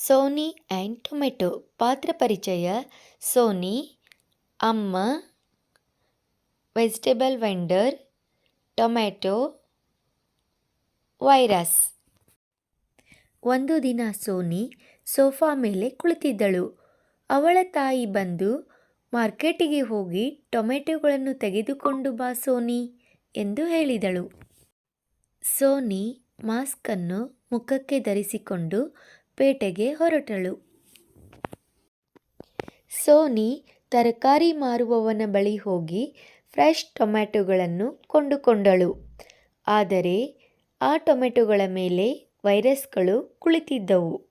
Sony and tomato. ಪಾತ್ರ ಪರಿಚಯ, Sony, ಅಮ್ಮ, ವೆಜಿಟೇಬಲ್ ವೆಂಡರ್ ಟೊಮ್ಯಾಟೊ ವೈರಸ್. ಒಂದು ದಿನ ಸೋನಿ ಸೋಫಾ ಮೇಲೆ ಕುಳಿತಿದ್ದಳು. ಅವಳ ತಾಯಿ ಬಂದು, ಮಾರ್ಕೆಟಿಗೆ ಹೋಗಿ ಟೊಮೆಟೊಗಳನ್ನು ತೆಗೆದುಕೊಂಡು ಬಾ ಸೋನಿ ಎಂದು ಹೇಳಿದಳು. ಸೋನಿ ಮಾಸ್ಕನ್ನು ಮುಖಕ್ಕೆ ಧರಿಸಿಕೊಂಡು ಪೇಟೆಗೆ ಹೊರಟಳು. ಸೋನಿ ತರಕಾರಿ ಮಾರುವವನ ಬಳಿ ಹೋಗಿ ಫ್ರೆಶ್ ಟೊಮ್ಯಾಟೊಗಳನ್ನು ಕೊಂಡುಕೊಂಡಳು. ಆದರೆ ಆ ಟೊಮೆಟೊಗಳ ಮೇಲೆ ವೈರಸ್ಗಳು ಕುಳಿತಿದ್ದವು.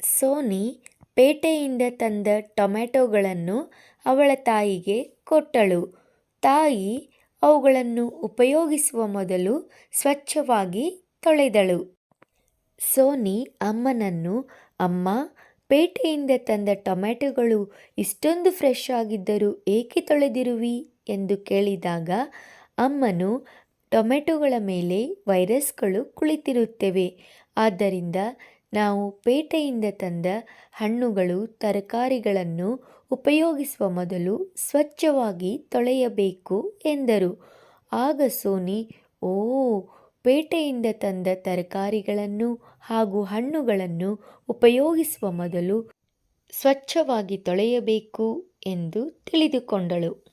ಸೋನಿ ಪೇಟೆಯಿಂದ ತಂದ ಟೊಮೆಟೊಗಳನ್ನು ಅವಳ ತಾಯಿಗೆ ಕೊಟ್ಟಳು. ತಾಯಿ ಅವುಗಳನ್ನು ಉಪಯೋಗಿಸುವ ಮೊದಲು ಸ್ವಚ್ಛವಾಗಿ ತೊಳೆದಳು. ಸೋನಿ ಅಮ್ಮನನ್ನು, ಅಮ್ಮ, ಪೇಟೆಯಿಂದ ತಂದ ಟೊಮ್ಯಾಟೊಗಳು ಇಷ್ಟೊಂದು ಫ್ರೆಶ್ ಆಗಿದ್ದರೂ ಏಕೆ ತೊಳೆದಿರುವಿ? ಎಂದು ಕೇಳಿದಾಗ, ಅಮ್ಮನು ಟೊಮೆಟೊಗಳ ಮೇಲೆ ವೈರಸ್ಗಳು ಕುಳಿತಿರುತ್ತವೆ. ಆದ್ದರಿಂದ ನಾವು ಪೇಟೆಯಿಂದ ತಂದ ಹಣ್ಣುಗಳು, ತರಕಾರಿಗಳನ್ನು ಉಪಯೋಗಿಸುವ ಮೊದಲು ಸ್ವಚ್ಛವಾಗಿ ತೊಳೆಯಬೇಕು ಎಂದರು. ಆಗ ಸೋನಿ, ಓ ಪೇಟೆಯಿಂದ ತಂದ ತರಕಾರಿಗಳನ್ನು ಹಾಗೂ ಹಣ್ಣುಗಳನ್ನು ಉಪಯೋಗಿಸುವ ಮೊದಲು ಸ್ವಚ್ಛವಾಗಿ ತೊಳೆಯಬೇಕು ಎಂದು ತಿಳಿದುಕೊಂಡಳು.